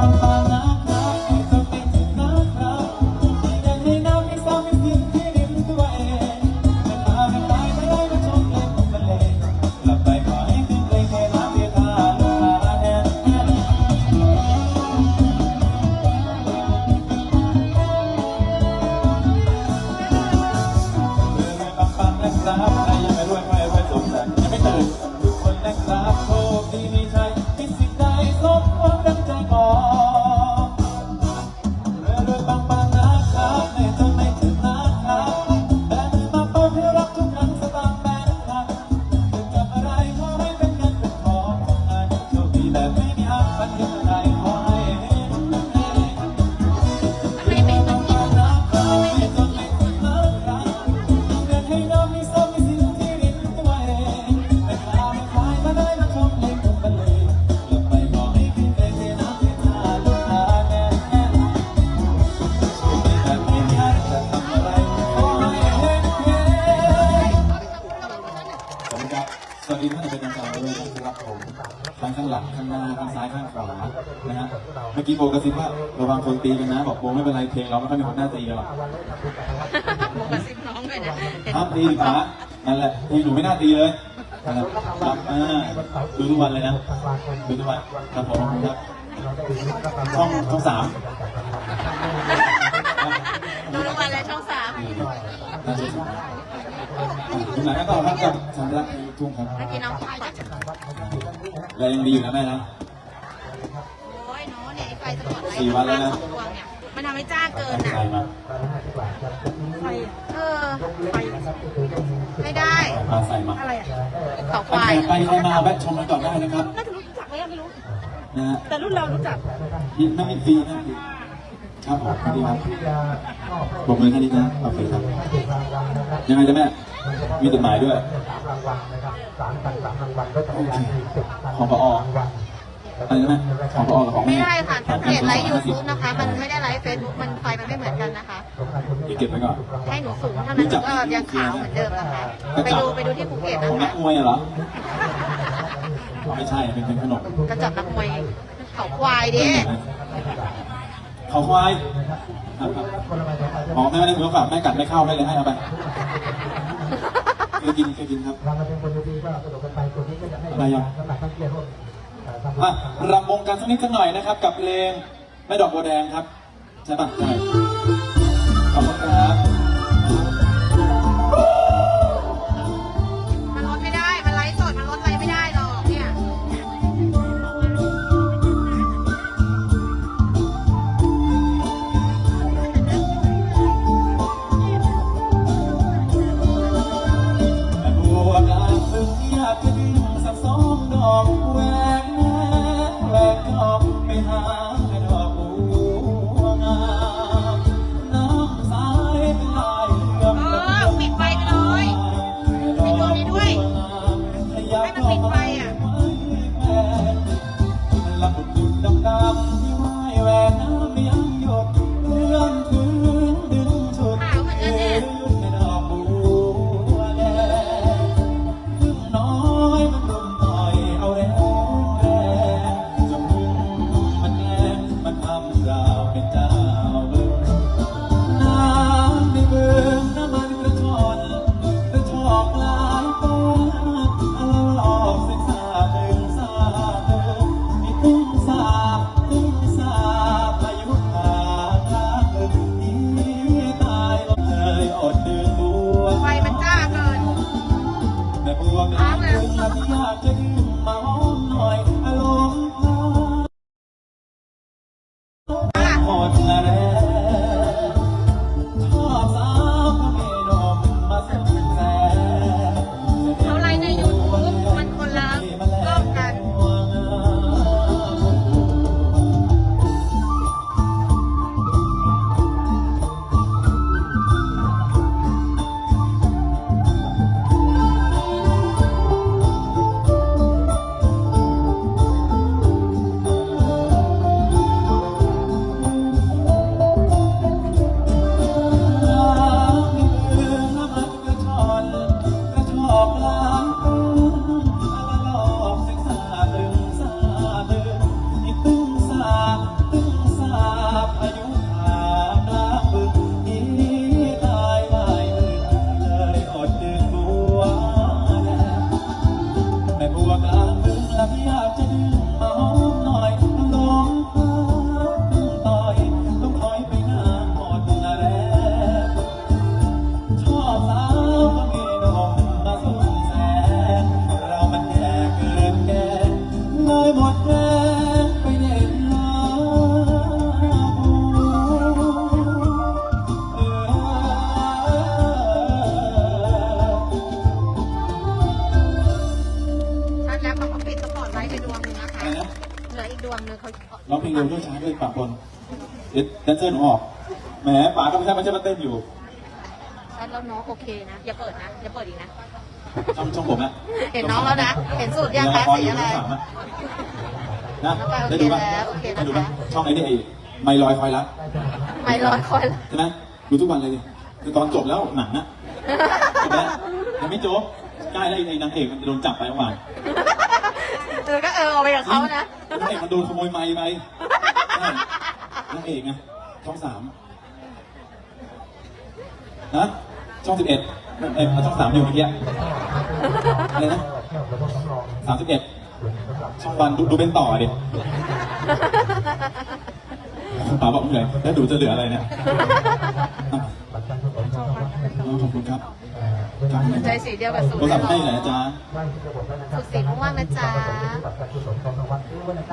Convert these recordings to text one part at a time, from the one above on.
Bye. ระวังคนตีกันนะ บอกโบไม่เป็นไรเพลงเราไม่ค่อยมีคนหน้าตีกันหรอกโมกระซิบน้องด้วยนะเห็นครับตีดีกว่านั่นแหละทีหนูไม่น่าตีเลยนะครับครับอ่าดูทุกวันเลยนะดูทุกวันครับผมครับช่องช่องสามดูทุกวันเลยช่องสามน่าจะถูกดูหนกันต่อครับกับสัญลักทุ่งครับเมื่อกี้น้องไปจับแรงยังดีอยู่นะแม่นะ สปอตไลท์สี่วันแล้วนะสองดวงเนี่ยมันทำให้จ้าเกินใส่อะมาเออไฟไม่ได้ มาใส่มาอะไรอะเขาคใครวายไปใครมาแวะชมกันก่อนได้นะครับ น่าจะรู้จักไหมอะไม่รู้ นะฮะแต่รุ่นเรารู้จักยินไม่มีฟรีนะครับผมสวัสดีครับบอกมือแค่นี้นะโอเคครับ ยังไงจ๊ะแม่ มีจดหมายด้วย ของปอ อะไรนะแม่ของปอกับของไม่แม่ได้ค่ะถ้าเพจไลฟ์ยูทูบนะคะ มันไม่ได้ไลฟ์เฟซบุ๊กมันไฟมันไม่เหมือนกันนะคะเดี๋ยวเก็บไว้ก่อนให้หนูสูงเท่านั้นหนูก็ยังขาวเหมือนเดิมนะคะ ไปดูไปดูที่ภูเก็ตของนะนัคะ กมวยเหรอไม่ใช่เป็นเป็นขนมกระจับนักมวยเขาควายดิเขาควายครับครับอ๋อแม่ไม่ได้ถือว่าฝากแม่กัดไม่เข้าไม่เลยให้เอาไปเคยกินเคยกินครับ เรามาเป็นคนดีๆก็สนุกกันไปคนนี้ก็จะให้อะไรอะสำหรับท่องเที่ยวร่วมเอะรำวงกันสักนิดสักหน่อยนะครับ กับเพลงแม่ดอกบัวแดงครับ ใช่ปะใช่ ช่องช่องผมนะเห็นน้องแล้วนะ เห็นสูตรยังคะสีอะไร นะได้ดูป่ะโอเคแล้วได้ดูป่ะโอเคนะคะช่องไอ้นี่ไอ้ไม่ลอยคอยรักไม่ร้อยคนละใช่ไหมดูทุกวันเลยดิคือตอนจบแล้วหนังนะใช่ไหมยังไม่จบใกล้แล้วไอ้นางเอกมันจะโดนจับไปเมื่อวานอก็เออเอาไปกับเขานะ นางเอกมันโดนขโมยไม้ไปใช่นางเอกไงช่องสามนะช่องสิบเอ็ด เอ้ยช่องสามอยู่เมื่อกี้อะไรนะสามสิบเอ็ดช่องวันดูดูเป็นต่อดิป๋าบอกเหนื่อยแล้วดูจะเหลืออะไรเนี่ยอะอ๋อขอบคุณครับครับใจสีเดียวกับสูตโทรรศัพท์ให้ไหนจ๊ะสูตรสีม่วงนะจ๊ะ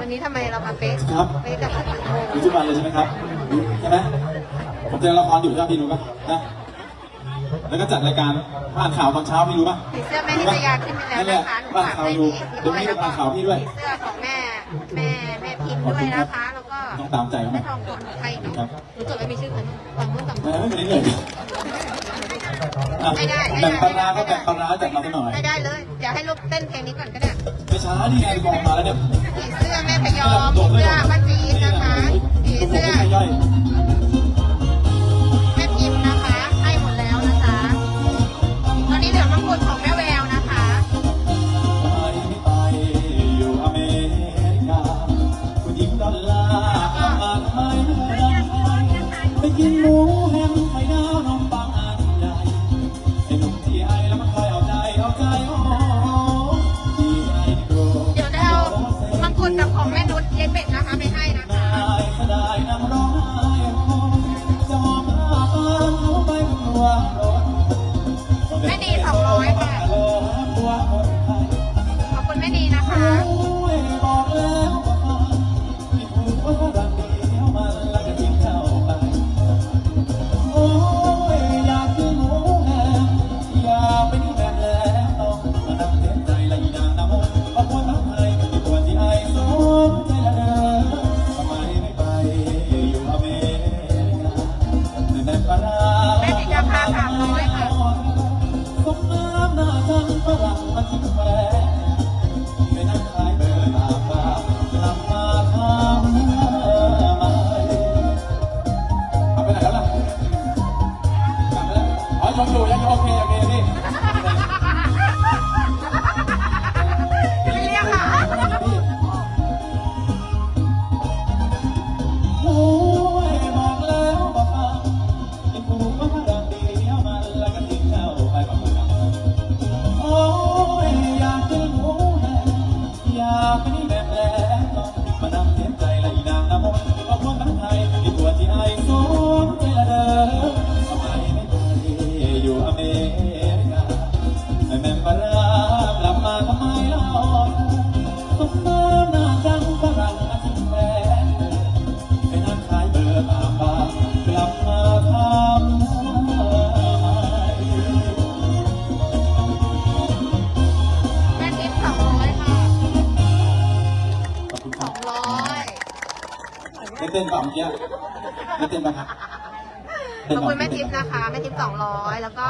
วันนี้ทำไมเรามาเป๊ะครับเป๊ะกับสีม่วงดูทุกวันเลยใช่ไหมครับ ใช่ไหมผมแสดงละครอยู่ใช่ไหมพี่รู้ป่ะนะ แล้วก็จัดรายการอ่านข่าวตอนเช้าพี่รู้ป่ะผีเสื้อแม่นิตยาขึ้นไปแล้วนั่นแหละนะคะหนูอ่านฝากข่าวให้อยู่พี่เดี๋ยวด้วยนี้แล้วก็อ่านข่าวพี่ด้วย ผีเสื้อของแม่แม่แม่พิมพ์ด้วยนะคะแล้วก็ต้องตามใจเขาไหม แม่ทองผลใครเนาะครับหนูจดไว้มีชื่อคนวางมือสองไม่ไม่เป็นไรเลยอะไม่ได้ไม่แบ่ได้งปลาร้าก็แบ่งปลาร้าจัดมาสักหน่อย ไม่ได้เลยเดี๋ยวให้ลูกเต้นเพลงนี้ก่อนก็ได้ไม่ช้านี่ไงบอกมาแล้วเนี่ยผีเสื้อแม่พยอมผีเสื้อป้าจีดนะคะผีเสื้อ ได้เต้นปะครับขอบคุณแม่ทิปนะคะ แม่ทิปสองร้อยแล้วก็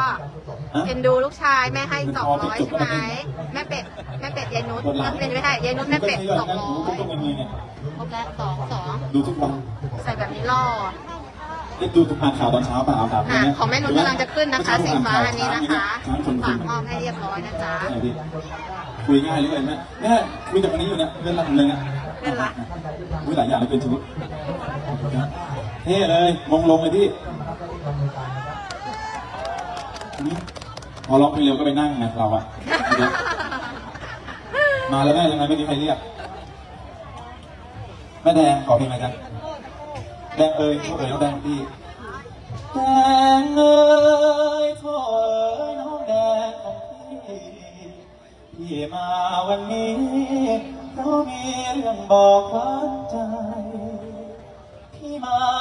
ฮะเอ็นดูลูกชายแม่ให้สองร้อยใช่ไหมแม่เป็ดแม่เป็ดยายนุชไม่ไม่ใช่ยายนุชแม่เป็ดสองร้อยต้องเป็นมือเนี่ยครบแล้วสองสองดูทุกวันใส่แบบนี้ล่อได้ดูทุกอ่านข่าวตอนเช้าเปล่าครับอะของแม่นุชกำลังจะขึ้นนะคะสีฟ้าอันนี้นะคะช้างชนฝาคุกณมอบให้เรียบร้อยนะจ๊ะไหนดิคุยง่ายเหลยเห็นไหมแม่คุยกับคนนี้อยู่เนี่ยเรื่องรักเลยนะเรื่องรักคุยหลายอย่างเลยเป็นชีวิต เท่เลยมงลงเลยพี่พอร้องเพลงเร็วก็ไปนั่งไงเราอะมาแล้วแม่ยังไงไม่มีใครเรียกแม่แดงขอเพลงอะไรกันแดงเอ้ยเขาเอ๋ยน้องแดงพี่แดงเอ้ยโถ่เอ๋ยน้องแดงของพี่ที่มาวันนี้เพราะมีเรื่องบอกวัดใจพี่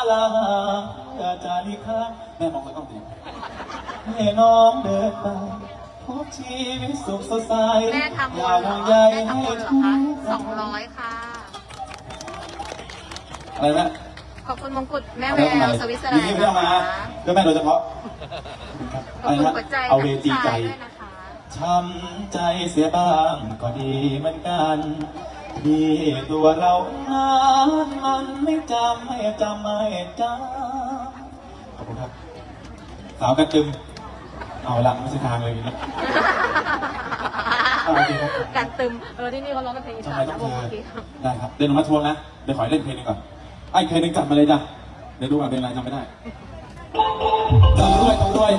มาลาเพื่อจะลีกทางแม่มองไปต้องเสียงให้น้องเดินไปพบชีวิตสุขสดใสแม่ทำอบุยาญกเหรห่อวงใยแม่ให้ทำบุญเหรอทุกคะสองร้อยค่ะ อะไรแม่ขอบคุณมงกุฎแม่เอาแวไว้ข้างในวสวิตเซอร์แลนี่นด์ไม่นะเอามาคะเพื่อแม่โดยเฉพาะขอบคุณนะหัวใจเอาเวทีใจด้วยนะคะ ช้ำใจเสียบ้างก็ดีเหมือนกัน ที่ตัวเรานั้นมันไม่จำไม่จำไม่จำขอบคุณครับ สาวกระตึมเอาละไม่ใช่ทางเลยนะเารกันตึมเออที่นี่เขาร้องเพลงอีทำสาไมนต้อนะเมื่อกี้ได้ครับ เดินออกมาทวงนะ เดี๋ยวขอเล่นเพลงนึงก่อนไอ้เพลงนึงจัดมาเลยจ้ะ เดี๋ยวดูก่อนเป็นอะไรจำไม่ได้ตองด้วยตองด้วย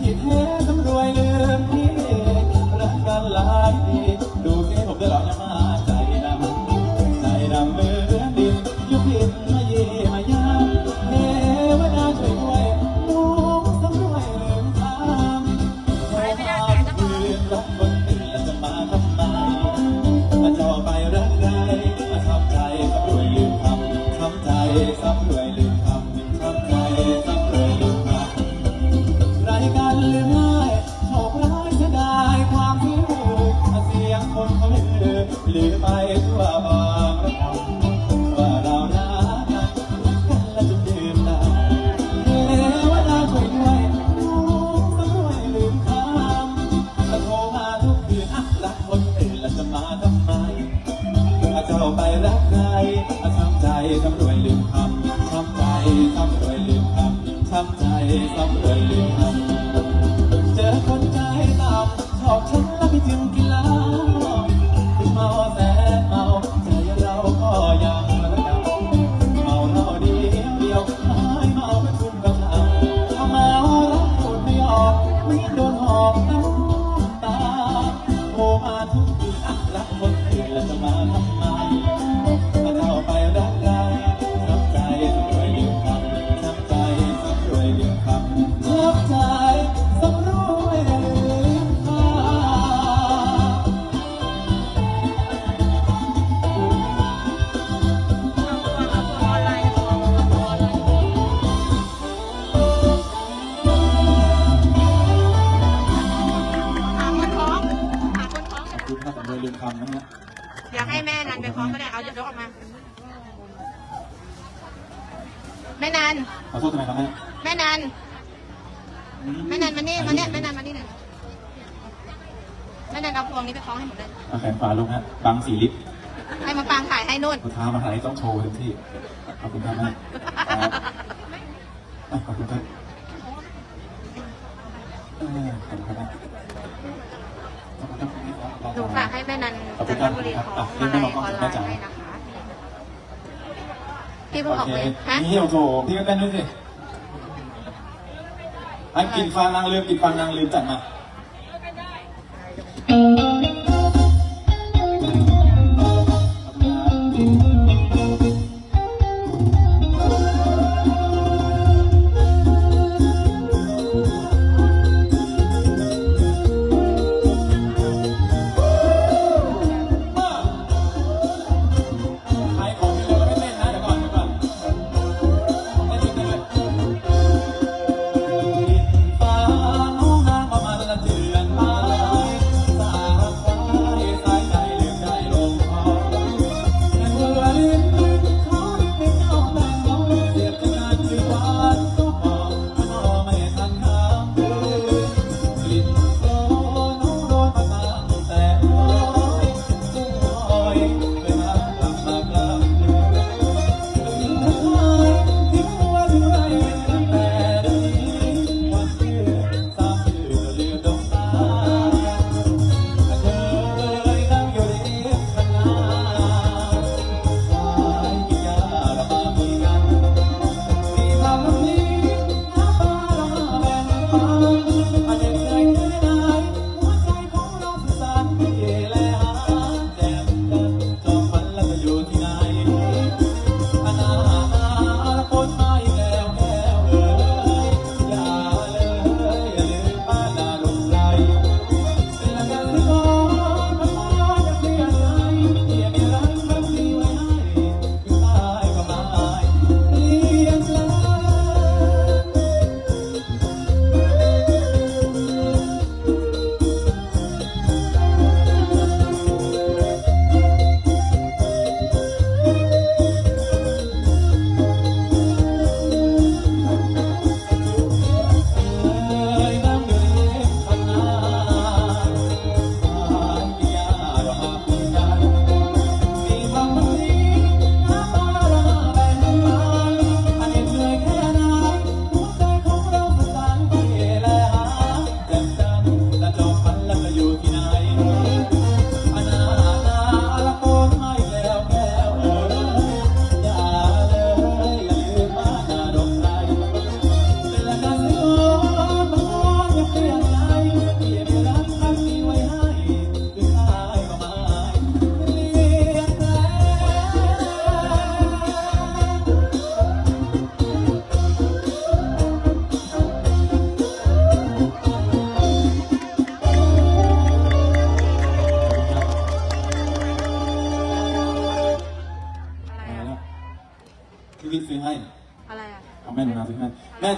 你 ค้ามหาลัยต้องโชว์ทุกที่ ขอบคุณครับมากขอบคุณท่านขอบคุณท่านหนูฝากให้แม่นันจันทรับบุรีขออ่มานมาลัยออนไลน์ให้นะคะ พี่เพิ่อโออกเคเลยฮะนี่โอ้โหพี่ก็เต้นด้วยสิให้กินฟางนางลืมกินฟางนางลืมจัดมา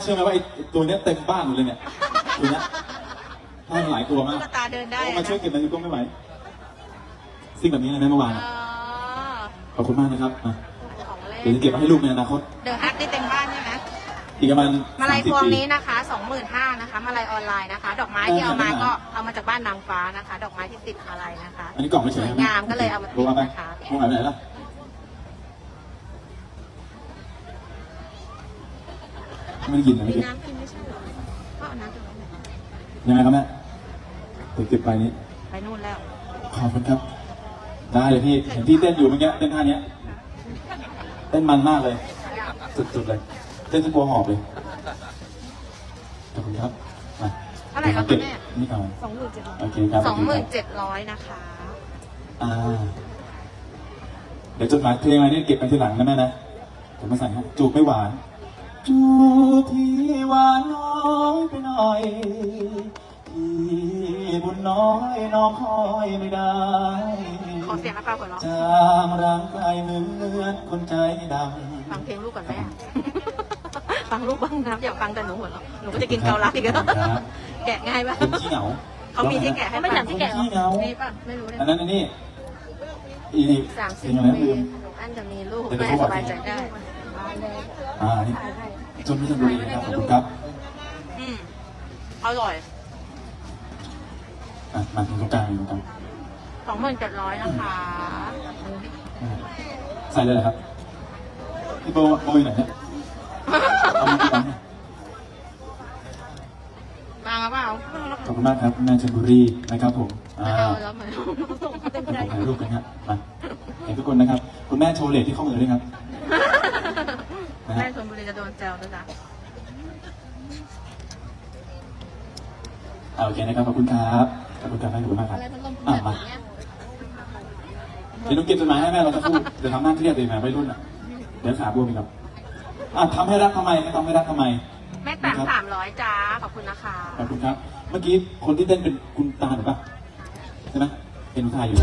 ชื่อไหมว่าไอ้ตัวเนี้ยเต็มบ้านหมดเลยเนี่ยตัวเนี้ยถ้าหลายตัวมากตุ๊กตาเดินได้โอ้นะมาช่วยเก็บมันก็ไม่ไหวสิ่งแบบนี้เลยไหมเมื่อวานอ๋อะอขอบคุณมากนะครับอะของเล่นเดี๋ยวจะเก็บไว้ให้ลูกในอนาคตเดอะฮักนี่เต็มบ้านใช่ไหมอีกประมาณมาลัยสามสิบพวงปีนี้นะคะ25,000นะคะ มาลัยออนไลน์นะคะ ดอกไม้ที่เอามาก็เอามาจากบ้านนางฟ้านะคะ ดอกไม้ที่ติดมาลัยนะคะ อันนี้กล่องไม่เฉยสวยงามก็เลยเอามาติดลงมาไปนะคะลงมาไปไหนล่ะ ไม่ได้ยินนะมีเมื่อกี้น้ำกินไม่ใช่เหรอก็เอาน้ำจากนั้นยังไงครับแม่เดี๋ยวเก็บไปนี้ ไปนู่นแล้ว ขอบคุณครับ ได้เลยพี่ เห็นพี่เต้นอยู่เมื่อกี้เต้นท่าเนี้ยเต้นมันมากเลย สุดๆเลย เต้นจนกลัวหอบเลย ขอบคุณครับมาเท่าไหร่ครับเก็บแม่ นี่ก่อนสองหมื่นเจ็ดโอเคครับสองหมื่นเจ็ดร้อยนะคะ อ่า เดี๋ยวจดหมายเพลงอะไรเนี่ยเก็บไปทีหลังนะแม่นะผมมาใส่ให้จูบไม่หวานจูบ ที่หวานน้อยไปหน่อย ที่บุญน้อยน้องคอยไม่ได้ขอเสียงให้ป้าก่อนเนาะจางร่างกายเหมือนคนใจดำฟังเพลงลูกก่อนแม่ ฟังลูกบ้างนะอย่าฟังแต่หนูหัวเราะหนูก็จะกินเกาลัดอีกแล้วครับแกะง่ายป่ะคนขี้เหงาเขามีที่แกะให้ไม่ป่ะอยากที่แกะขี้เหงานี่ป่ะไม่รู้เลยอันนั้นอันนี้อีนี่สามสิเป็บนยังไงปีลืมอันจะมีลูกเดี๋ยวแม่เขาบสอกบายใจได้อ่านี่ จนพิจารณาดีนะครับขอบคุณครับอืมอร่อยอะมาตรงกลางตรงกลางสองหมื่นเจ็ดร้อยนะคะ ใส่เลยเหรอครับพี่โบโบอยู่ไหนเนี่ยเอามือไปเนี่ยบางหรือเปล่าขอบคุณมากครับแม่ชลบุรีนะครับผมอ่าไม่เอาแล้วเหมือนเต็มใจถ่ายรูปกันครับมาเห็นทุกคนนะครับ คุณแม่โชว์เลทที่ข้อมือด้วยครับ แม่ชนบุรีจะโดนแซวด้วยนะอ่าโอเคนะครับขอบคุณครับขอบคุณครับแม่ขอบคุณมากครับอะไรพัดลมอะแบบมาเนี้ยเดี๋ยวหนุเก็บจดหมายให้แม่เราจะพูดเดี๋ยวทำหน้าเครียดเลยนะวัยรุ่นอะเดี๋ยวขาบวมอีกครับอะทำให้รักทำไมไม่ทำให้รักทำไม แม่แปมสามร้อยจ้า ขอบคุณนะคะ ขอบคุณครับ เมื่อกี้คนที่เต้นเป็นคุณตาหรือปะใช่ไหมเป็นคุณตาอยู่